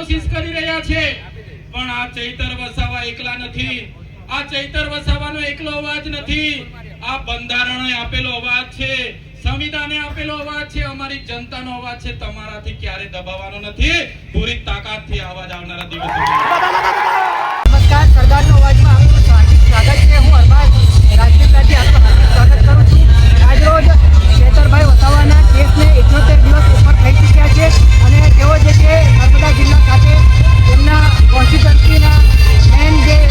કોશિશ કરી રહ્યા છે. પણ આ ચૈતર વસાવા એકલા નથી. આ ચૈતર વસાવાનો એકલો અવાજ નથી. આ બંધારણે આપેલો અવાજ છે. સંવિધાને આપેલો અવાજ છે. અમારી જનતાનો અવાજ છે. તમારાથી ક્યારે દબાવવાનો નથી. પૂરી તાકાતથી અવાજ આવનારા દિવસો. નમસ્કાર. સરદારનો અવાજમાં આપનું સ્વાગત છે. હું અરબાઝ રાજપીપળાથી આપનું સ્વાગત કરું છું. આજરોજ ચેતરભાઈ વસાવાના કેસને ઇઠોતેર દિવસ ઉપર થઈ ચૂક્યા છે અને તેઓ જે છે નર્મદા જિલ્લા ખાતે તેમના કોન્સ્ટિટ્યુન્સીના મેન જે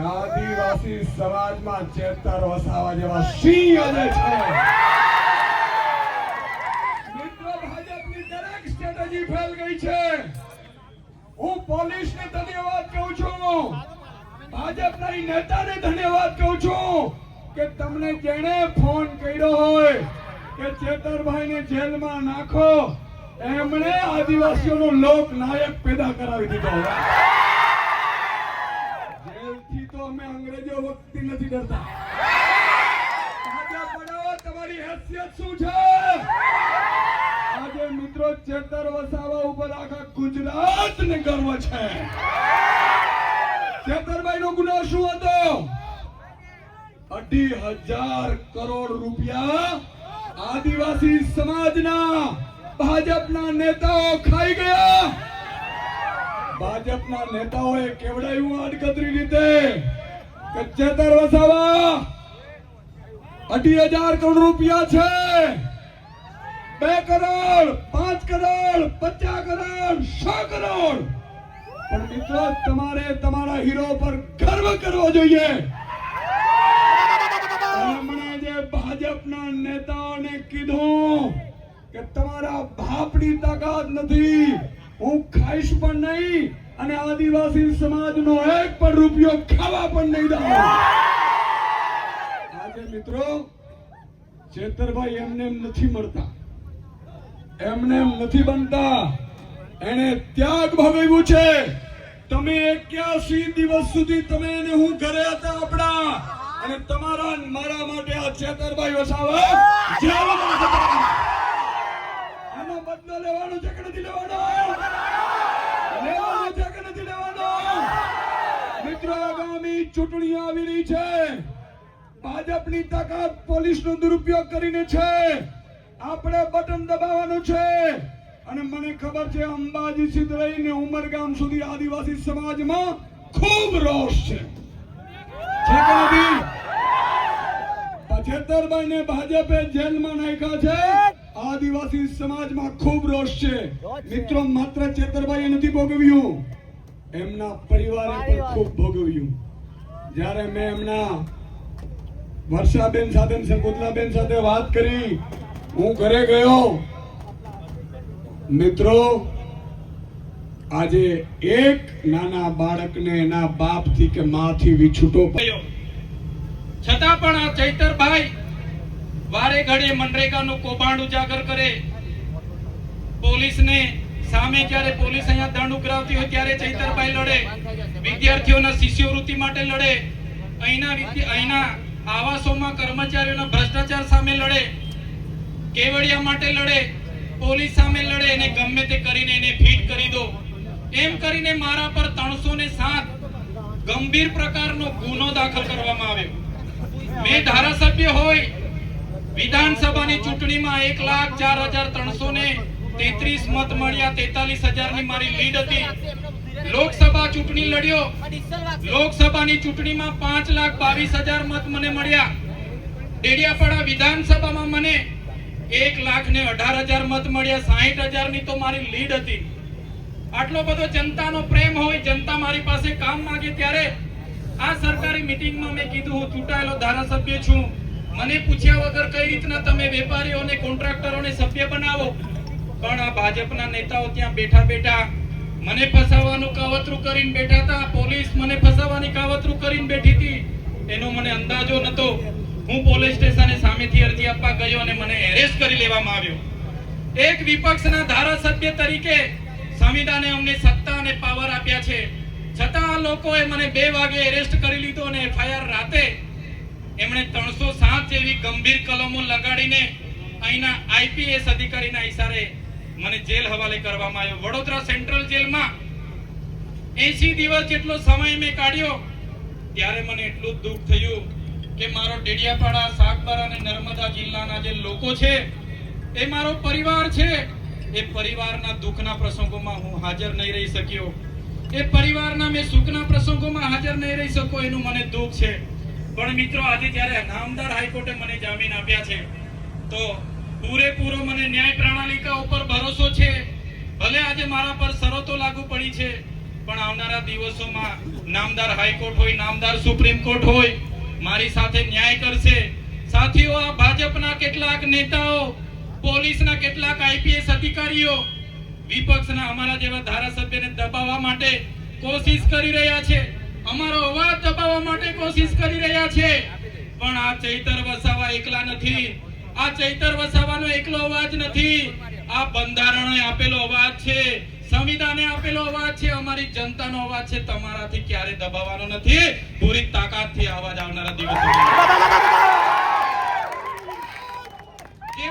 આદિવાસી સમાજમાં ચેતર વસાવા જેવા સિંહ અને છે. મિત્રો ભાજપની દરેક સ્ટ્રેટેજી હું પોલીસને કહું છું. ભાજપના નેતાને ધન્યવાદ કહું છું કે તમને જેણે ફોન કર્યો હોય કે ચેતરભાઈને જેલમાં નાખો, એમણે આદિવાસીઓનો લોક નાયક પેદા કરાવી દીધો. અમે અંગ્રેજો વખતથી નથી ડરતા. તમારી હેસિયત શું છે? આજે અઢી હજાર કરોડ રૂપિયા આદિવાસી સમાજના ભાજપના નેતાઓ ખાઈ ગયા. ભાજપના નેતાઓએ કેવડાયું આડકતરી રીતે? કે વસાવા. અઢી હજાર કરોડ રૂપિયા છે. બે કરોડ, પાંચ કરોડ, પચાસ કરોડ, સો કરોડ. પણ મિત્રો, તમારે તમારા હીરો પર ગર્વ કરવો જોઈએ. હમણાં જે ભાજપના નેતાઓને કીધું કે તમારા બાપની તાકાત નથી, હું ખાઈશ પણ નહીં અને આદિવાસી સમાજનો એક પણ રૂપિયો ખાવા પણ નહીં દઉં. આજે મિત્રો, ચેતરભાઈ એમને એમ નથી મળતા. એમને એમ નથી બનતા. એને ત્યાગ ભોગવ્યું છે. તમે એક્યાસી દિવસ સુધી તમે એને હું ઘરે હતા આપણા. અને તમારા મારા માટે આ ચેતરભાઈ વસાવા એનો. આનો બદલો લેવાનો છે કે નથી લેવાનો? આગામી ચૂંટણી આવી રહી છે. ભાજપની તાકાત પોલીસનો દુરુપયોગ કરીને છે. આપણે બટન દબાવવાનું છે. અને મને ખબર છે, અંબાજી લઈને ઉમરગામ સુધી આદિવાસી સમાજમાં ખૂબ રોષ છે. છે કે નથી પચેતરભાઈ ને ભાજપે જેલમાં નાખ્યા છે. આદિવાસી સમાજમાં ખૂબ રોષ છે. મિત્રો, માત્ર ચેતરભાઈએ નથી ભોગવ્યું. એમના પરિવારે પણ ખૂબ ભોગવ્યું. જ્યારે મેં એમના વર્ષાબેન સાથે ને સાથે વાત કરી હું ઘરે ગયો. મિત્રો આજે એક નાના બાળકને એના બાપથી કે માથી વિછૂટો પડ્યો છતાં પણ આ ચૈતરભાઈ વારે ઘડીએ મનરેગાનું કૌભાંડ ઉજાગર કરે. પોલીસને સામે જ્યારે પોલીસ અહીંયા દંડ ઉઘરાવતી હોય ત્યારે ચૈતરભાઈ લડે. વિદ્યાર્થીઓના શિષ્યવૃત્તિ માટે લડે. અહીંના અહીંના આવાસોમાં કર્મચારીઓના ભ્રષ્ટાચાર સામે લડે. કેવડિયા માટે લડે. પોલીસ સામે લડે અને ગમે તે કરીને એને ફીટ કરી દો. એમ કરીને મારા પર ત્રણસો ને સાત ગંભીર પ્રકારનો ગુનો દાખલ કરવામાં આવ્યો. મેં ધારાસભ્ય હોય. વિધાનસભાની ચૂંટણીમાં એક લાખ ચાર હજાર ત્રણસો ને તેત્રીસ મત મળ્યા, તેતાલીસ હજારની મારી લીડ હતી. લોકસભા ચૂંટણી લડ્યો. લોકસભાની ચૂંટણીમાં પાંચ લાખ બાવીસ હજાર મત મને મળ્યા. ડેડિયાપાડા વિધાનસભામાં મને એક લાખ ને અઢાર હજાર મત મળ્યા. સાહીઠ હજારની તો મારી લીડ હતી. આટલો બધો જનતાનો પ્રેમ હોય, જનતા મારી પાસે કામ માંગે ત્યારે આ સરકારી મીટિંગમાં મેં કીધું, હું ચૂંટાયેલો ધારાસભ્ય છું. મને પૂછ્યા વગર કઈ રીતના તમે વેપારીઓને, કોન્ટ્રાક્ટરોને સભ્ય બનાવો? પણ આ ભાજપના નેતાઓ ત્યાં બેઠા બેઠા મને ફસાવાનું કાવતરું કરીને બેઠા હતા. પોલીસ મને ફસાવવાની કાવતરું કરીને બેઠી હતી. એનો મને અંદાજો નતો. હું પોલીસ સ્ટેશને સામેથી અરજી આપવા ગયો અને મને એરેસ્ટ કરી લેવામાં આવ્યો. એક વિપક્ષના ધારાસભ્ય તરીકે સંવિધાને અમને સત્તા અને પાવર આપ્યા છે. છતાં આ લોકોએ મને બે વાગે એરેસ્ટ કરી લીધો અને એફઆઈઆર રાતે એમણે ત્રણસો સાત જેવી ગંભીર કલમો લગાડીને અહીંના આઈપીએસ અધિકારીના ઈશારે મને જેલ હવાલે કરવામાં આવ્યો. વડોદરા સેન્ટ્રલ જેલમાં એસી દિવસ જેટલો સમય મેં કાઢ્યો, ત્યારે મને એટલું દુઃખ થયું કે મારો ડેડિયાપાડા, સાગબારા અને નર્મદા જિલ્લાના જે લોકો છે, એ મારો પરિવાર છે. એ પરિવારના દુઃખના પ્રસંગોમાં હું હાજર નહીં રહી શક્યો. એ પરિવારના મેં સુખના પ્રસંગોમાં હાજર નહીં રહી શકો એનું મને દુઃખ છે. પણ મિત્રો, આજે જ્યારે નામદાર હાઈકોર્ટે મને જામીન આપ્યા છે, તો પૂરેપૂરો મને ન્યાય પ્રણાલિકા ઉપર ભરોસો છે. ભલે આજે મારા પર શરતો લાગુ પડી છે, પણ આવનારા દિવસોમાં નામદાર હાઈકોર્ટ હોય, નામદાર સુપ્રીમ કોર્ટ હોય, મારી સાથે ન્યાય કરશે. સાથીઓ, આ ભાજપના કેટલાક નેતાઓ, પોલીસના કેટલાક આઈપીએસ અધિકારીઓ, વિપક્ષના અમારા જેવા ધારાસભ્યને દબાવવા માટે કોશિશ કરી રહ્યા છે. અમારો અવાજ દબાવવા માટે કોશિશ કરી રહ્યા છે. પણ આ ચૈતર વસાવા એકલા નથી. આ ચૈતર વસાવાનો એકલો અવાજ નથી. આ બંધારણે આપેલો અવાજ છે. સંવિધાને આપેલો અવાજ છે. અમારી જનતાનો અવાજ છે. તમારાથી ક્યારે દબાવવાનો નથી. પૂરી તાકાતથી અવાજ આવનારા દિવસો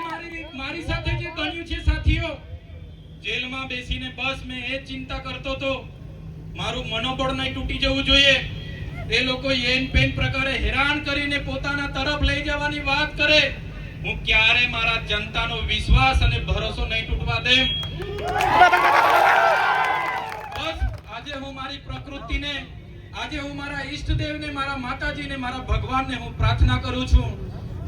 મારી મારી સાથે જે બન્યું છે, સાથીઓ, જેલમાં બેસીને બસ મેં એ ચિંતા કરતો તો મારું મનોબળ નહીં તૂટી જવું જોઈએ. એ લોકો એન પેન પ્રકારે હેરાન કરીને પોતાના તરફ લઈ જવાની વાત કરે. હું ક્યારે મારા જનતાનો વિશ્વાસ અને ભરોસો નહીં તૂટવા દેમ બસ, આજે હું મારી પ્રકૃતિને, આજે હું મારા ઈષ્ટદેવને, મારા માતાજીને, મારા ભગવાનને હું પ્રાર્થના કરું છું.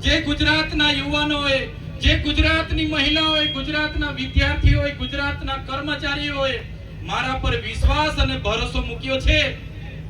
જે ગુજરાતના યુવાનોએ, જે ગુજરાતની મહિલાઓએ, ગુજરાતના વિદ્યાર્થીઓએ, ગુજરાતના કર્મચારીઓએ મારા પર વિશ્વાસ અને ભરોસો મૂક્યો છે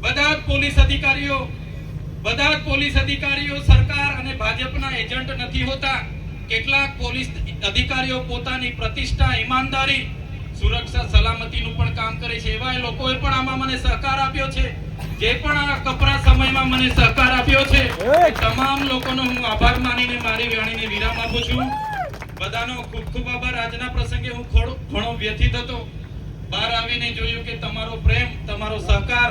બધા પોલીસ અધિકારીઓ, બધા પોલીસ અધિકારીઓ, સરકાર અને ભાજપના એજન્ટ નથી હોતા. કેટલાક પોલીસ અધિકારીઓ પોતાની પ્રતિષ્ઠા, ઈમાનદારી, સુરક્ષા, સલામતીનું પણ કામ કરે છે. એવા લોકોએ પણ આમાં મને સહકાર આપ્યો છે. જે પણ આ કપરા સમયમાં મને સહકાર આપ્યો છે તમામ લોકોનો હું આભાર માનીને, મારી વાણીને વિરામ આપું છું. બધાનો ખૂબ ખૂબ આભાર. આજના પ્રસંગે હું ઘણો વ્યથિત હતો. બહાર આવીને જોયું કે તમારો પ્રેમ, તમારો સહકાર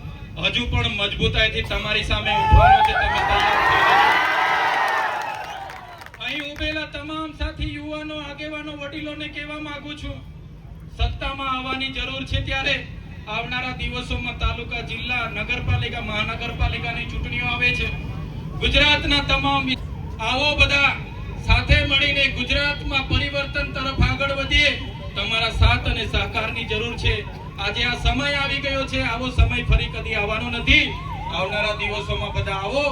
હજુ પણ મજબૂતાઈથી તમારી સામે ઉઠવાનો છે, તમે અહીં ઉભેલા તમામ સાથી યુવાનો, આગેવાનો, વડીલોને કહેવા માંગુ છું, સત્તામાં આવવાની જરૂર છે ત્યારે આવનારા દિવસોમાં તાલુકા, જિલ્લા, નગરપાલિકા, મહાનગરપાલિકાની ચૂંટણીઓ આવે છે. ગુજરાતના તમામ આવો બધા સાથે મળીને ગુજરાતમાં પરિવર્તન તરફ આગળ વધીએ. તમારા સાથ અને સહકારની જરૂર છે. આજે આ સમય આવી ગયો છે, આવો સમય ફરી કદી આવવાનો નથી. આવનારા દિવસોમાં બધા આવો.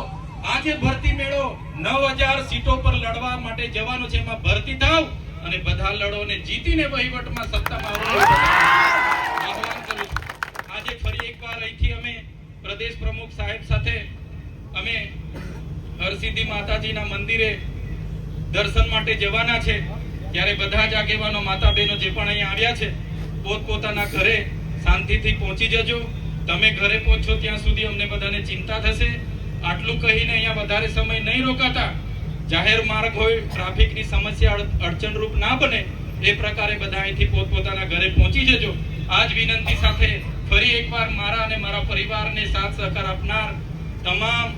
આજે ભરતી મેળો નવ સીટો પર લડવા માટે જવાનો છે, એમાં ભરતી થાવ અને બધા લડો ને જીતીને વહીવટમાં સત્તામાં આવો આહવાન કરું આજે ફરી એકવાર અહીંથી અમે પ્રદેશ પ્રમુખ સાહેબ સાથે અમે હરસિદ્ધિ માતાજીના મંદિરે દર્શન માટે જવાના છે. ત્યારે બધા જ આગેવાનો માતા બહેનો જે પણ અહીંયા આવ્યા છે પોતપોતાના ઘરે શાંતિથી પહોંચી જજો. તમે ઘરે પહોંચો ત્યાં સુધી અમને બધાને ચિંતા થશે. આટલું કહીને અહીંયા વધારે સમય નહીં રોકાતા. જાહેર માર્ગ હોય, ટ્રાફિકની સમસ્યા અડ- અડચણરૂપ ના બને, એ પ્રકારે બધા અહીંથી પોતપોતાના ઘરે પહોંચી જજો. આ જ વિનંતી સાથે ફરી એકવાર મારા અને મારા પરિવારને સાથ સહકાર આપનાર તમામ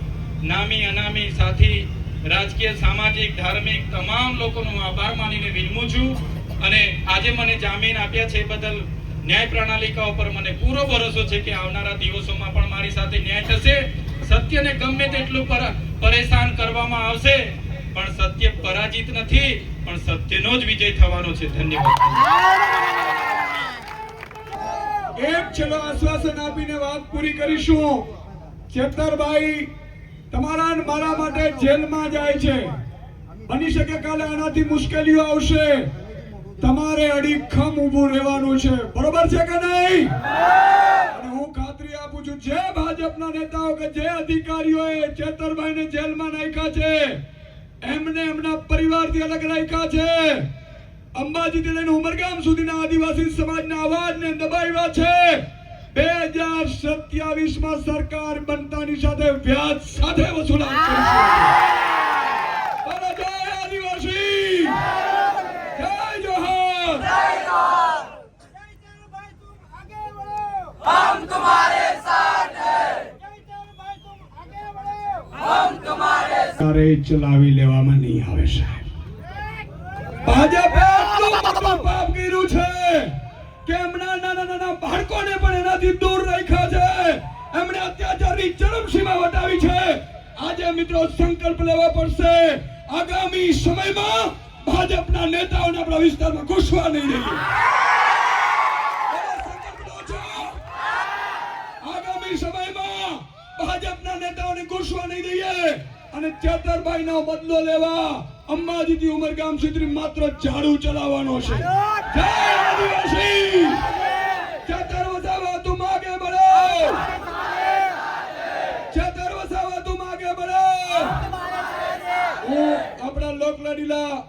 નામી, અનામી સાથી, રાજકીય, સામાજિક, ધાર્મિક, તમામ લોકોનો આભાર માનીને વિનમું છું. અને આજે મને જામીન આપ્યા છે બદલ ન્યાય પ્રણાલિકા ઉપર મને પૂરો ભરોસો છે કે આવનારા દિવસોમાં પણ મારી સાથે ન્યાય થશે. સત્યને ગમે તેટલું પર- પરેશાન કરવામાં આવશે, પણ સત્ય પરાજિત નથી, પણ સત્યનો જ વિજય થવાનો છે. ધન્યવાદ. એક છેલ્લો આશ્વાસન આપીને વાત પૂરી કરીશું. ચેતરભાઈ તમારા મારા માટે જેલમાં જાય છે. બની શકે કાલે આનાથી મુશ્કેલીઓ આવશે. તમારે અડીખમ ઊભું રહેવાનું છે. બરોબર છે કે નહીં? હું ખાતરી આપું છું, જે ભાજપના નેતાઓ કે જે અધિકારીઓએ ચેતરભાઈને જેલમાં નાખ્યા છે, એમને એમના પરિવારથી અલગ રાખ્યા છે. અંબાજીથી લઈને ઉમરગામ સુધીના આદિવાસી સમાજના અવાજને દબાવ્યા છે. બે હજાર સત્યાવીસમાં સરકાર બનતાની સાથે વ્યાજ સાથે વસૂલાત કરીશું हम तुम्हारे साथ हैं भाई तुम आगे बढ़ो સરકારે ચલાવી લેવામાં નહીં આવે સાહેબ ભાજપે એટલું મોટું પાપ કર્યું છે કે એમના નાના નાના બાળકોને પણ એનાથી દૂર રાખ્યા છે એમણે અત્યાચારની ચરમસીમા વટાવી છે આજે મિત્રો સંકલ્પ લેવા પડશે આગામી સમયમાં ભાજપના નેતાઓને આપણા વિસ્તારમાં ઘૂસવા નહીં દઈએ ઘૂસવા નહીં દઈએ. અને ચેતરભાઈ નો બદલો લેવા અંબાજીથી ઉમરગામ સુધી માત્ર ઝાડુ ચલાવવાનો છે. જય આદિવાસી! ચેતર વસાવા તું માગે બળે ચેતર વસાવા તું માગે બળે હું આપણા લોકલાડીલા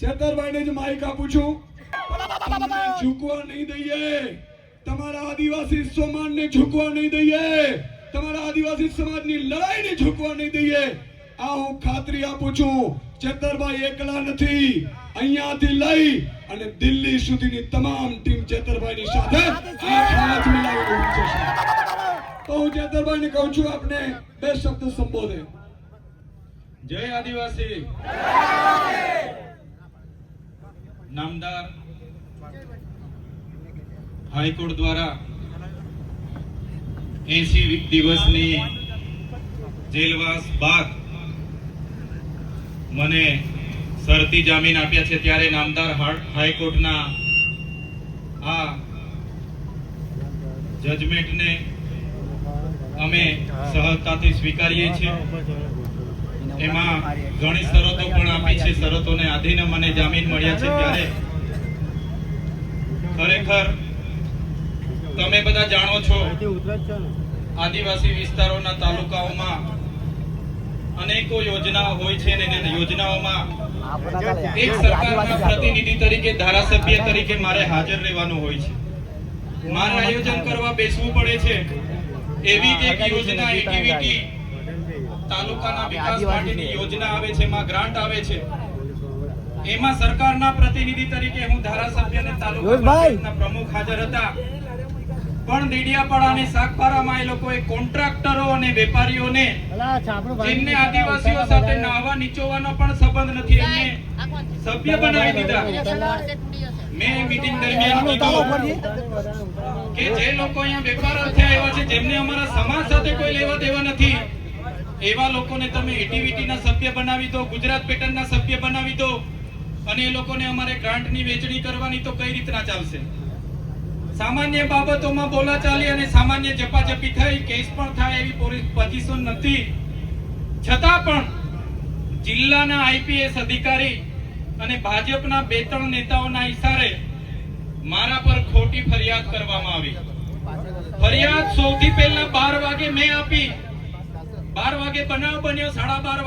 ચેતરભાઈને જ માઈક આપું છું. તમને ઝૂકવા નહીં દઈએ. તમારા આદિવાસી સમાજને ઝૂકવા નહીં દઈએ. તમારા આદિવાસી સમાજની લડાઈને ઝૂકવા નહીં દઈએ. આ હું ખાતરી આપું છું, ચેતરભાઈ એકલા નથી. અહીંયાથી લઈ અને દિલ્હી સુધીની તમામ ટીમ ચેતરભાઈની સાથે હાથ મિલાવીને ઊભી જશે. તો હું ચેતરભાઈને કહું છું, આપને બે શબ્દ સંબોધે. જય આદિવાસી. નામદાર. હાઈકોર્ટ દ્વારા એસી દિવસની જેલવાસ બાદ મને શરતી જામીન આપ્યા છે ત્યારે નામદાર હાઈકોર્ટના આ જજમેન્ટને અમે સહજતાથી સ્વીકારીએ છીએ. એમાં ઘણી શરતો પણ આપી છે. શરતોને આધીને મને જામીન મળ્યા છે ત્યારે ખરેખર તમે બધા જાણો છો આદિવાસી વિસ્તારોના તાલુકાઓમાં અનેકો યોજનાઓ હોય છે અને યોજનાઓમાં એક સરકારના પ્રતિનિધિ તરીકે ધારાસભ્ય તરીકે મારે હાજર રહેવાનું હોય છે. મારે આયોજન કરવા બેસવું પડે છે. એવી એક યોજના એક્ટિવિટી તાલુકાના વિકાસ માટેની યોજના આવે છે એમાં ગ્રાન્ટ આવે છે. એમાં સરકારના પ્રતિનિધિ તરીકે હું ધારાસભ્ય અને તાલુકા પ્રમુખ હાજર હતા. પણ દીડિયાપાડા અને સાગબારામાં એ લોકોએ કોન્ટ્રાક્ટરો અને વેપારીઓને જેમને આદિવાસીઓ સાથે નાહવા નીચોવાનો પણ સંબંધ નથી. એમને સભ્ય બનાવી દીધા. મેં મીટિંગ દરમિયાન કે જે લોકો અહીંયા વેપાર અર્થે આવ્યા છે જેમને અમારા સમાજ સાથે કોઈ લેવા દેવા નથી એવા લોકોને તમે એટીવીટી ના સભ્ય બનાવી દો ગુજરાત પેટર્નના સભ્ય બનાવી દો અને એ લોકોને અમારે ગ્રાન્ટની વેચણી કરવાની તો કઈ રીતના ચાલશે? સામાન્ય બાબતોમાં બોલાચાલી અને સામાન્ય જપાજપી થઈ, કેસ પણ થાય એવી પોઝિશન નથી. છતાં પણ જિલ્લાના આઈપીએસ અધિકારી અને ભાજપના બે ત્રણ નેતાઓના ઇશારે મારા પર ખોટી ફરિયાદ કરવામાં આવી. ફરિયાદ સૌથી પહેલા બાર વાગે મેં આપી. બાર વાગે બનાવ બન્યો, સાડા બાર